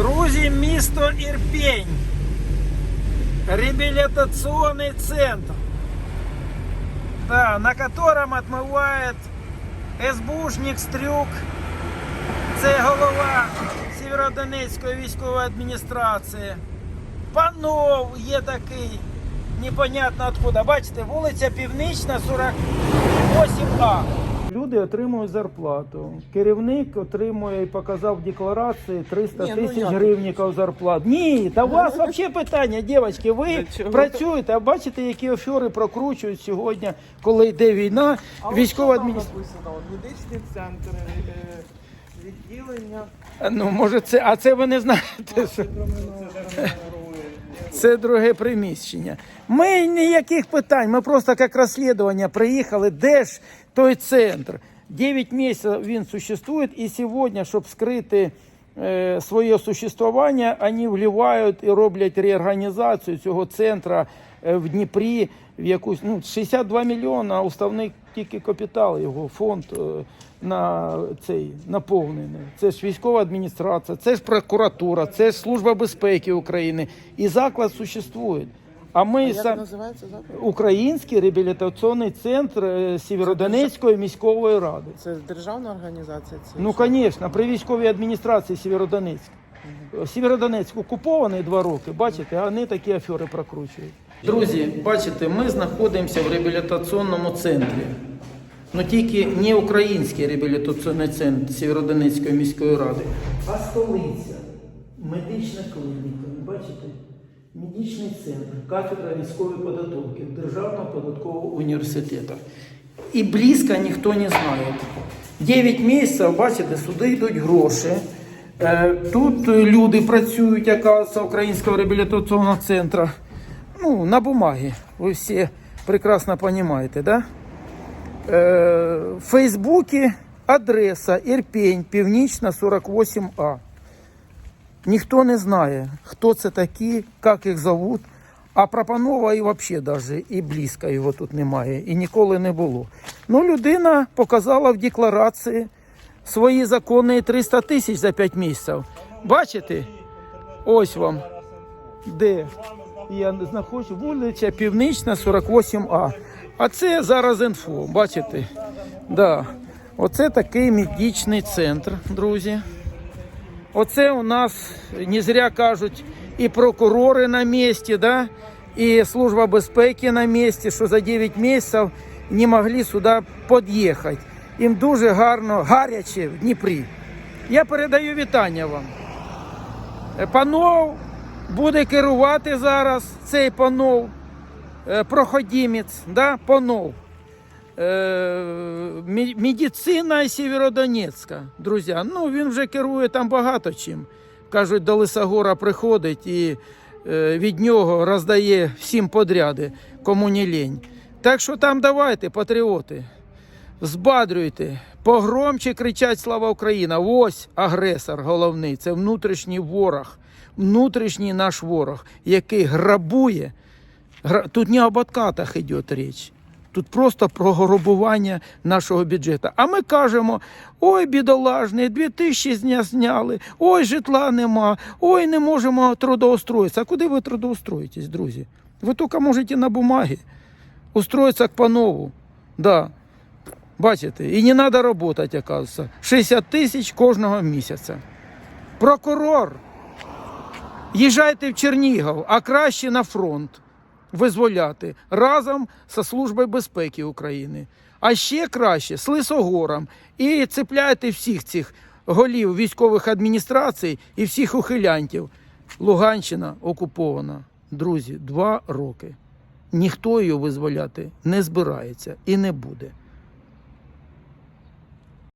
Друзі, місто Ірпень. Реабилитационный центр. Да, на котором отмывает СБУшник Стрюк. Це голова Сєвєродонецької військової адміністрації. Панов є такий. Непонятно откуда. Бачите, вулиця Північна, 48А. Люди отримують зарплату. Керівник отримує і показав в декларації 300 Ні, ну тисяч як? гривників зарплат. Ні, та у вас взагалі питання, дівчатки. Ви працюєте, а бачите, які офшори прокручують сьогодні, коли йде війна, військова адміністрація. написано? От Медичний центр, е, відділення. Ну, може, це, а це ви не знаєте, що це друге приміщення. Ми ніяких питань, ми просто як розслідування приїхали, де ж той центр. 9 місяців він существує, і сьогодні, щоб скрити е, своє существування, вони вливають і роблять реорганізацію цього центру в Дніпрі в якусь ну, 62 мільйона уставний тільки капітал, його фонд е, на цей наповнений. Це ж військова адміністрація, це ж прокуратура, це ж Служба безпеки України. І заклад существує. А ми Як сам? Український реабілітаційний центр е, Сєвєродонецької міської ради. Це державна організація? Це Ну, звісно, при військовій адміністрації Сєвєродонецьк. Сєвєродонецьк окупований два роки, бачите, а вони такі афери прокручують. Друзі, бачите, ми знаходимося в реабілітаційному центрі. Ну тільки не український реабілітаційний центр Сєвєродонецької міської ради, а столиця, медична клініка. Бачите? Медичний центр, кафедра військової підготовки Державного податкового університету. І близько ніхто не знає. 9 місяців, бачите, сюди йдуть гроші. Е, Тут люди працюють, оказується, Українського реабілітаційного центру. Ну, на бумагі. Ви всі прекрасно розумієте, да? Е, В Фейсбуці адреса Ірпень, Північна 48А. Ніхто не знає, хто це такі, як їх зовут. А Пропанова і взагалі даже і близько його тут немає, і ніколи не було. Ну, людина показала в декларації свої законні 300 тисяч за 5 місяців. Бачите? Ось вам. Де? Я знаходжу вулиця Північна, 48А. А це зараз інфо, бачите? Да. Оце такий медичний центр, друзі. Оце у нас не зря кажуть і прокурори на місці, да? і Служба безпеки на місці, що за 9 місяців не могли сюди під'їхати. Їм дуже гарно, гаряче в Дніпрі. Я передаю вітання вам. Е, Панов буде керувати зараз цей панов, е, проходімець, да? панов. Е, медицина Сєвєродонецька, друзі. Ну, він вже керує там багато чим. Кажуть, до Лисогора приходить і від нього роздає всім подряди, кому не лінь. Так що там давайте, патріоти, збадрюйте, погромче кричать Слава Україна! Ось агресор головний, це внутрішній ворог, внутрішній наш ворог, який грабує. Тут не об откатах йде річ. Тут просто про грабування нашого бюджету. А ми кажемо: ой, бідолажний, дві тисячі дня зняли, ой, житла нема, ой, не можемо трудоустроїтися. А куди ви трудоустроїтесь, друзі? Ви тільки можете на бумагі устроїтися к панову. Да. Бачите, і не треба працювати, оказується. 60 тисяч кожного місяця. Прокурор, їжджайте в Чернігів, а краще на фронт визволяти разом зі Службою безпеки України. А ще краще з Лисогором. І цепляйте всіх цих голів військових адміністрацій і всіх ухилянтів. Луганщина окупована, друзі, два роки. Ніхто її визволяти не збирається і не буде.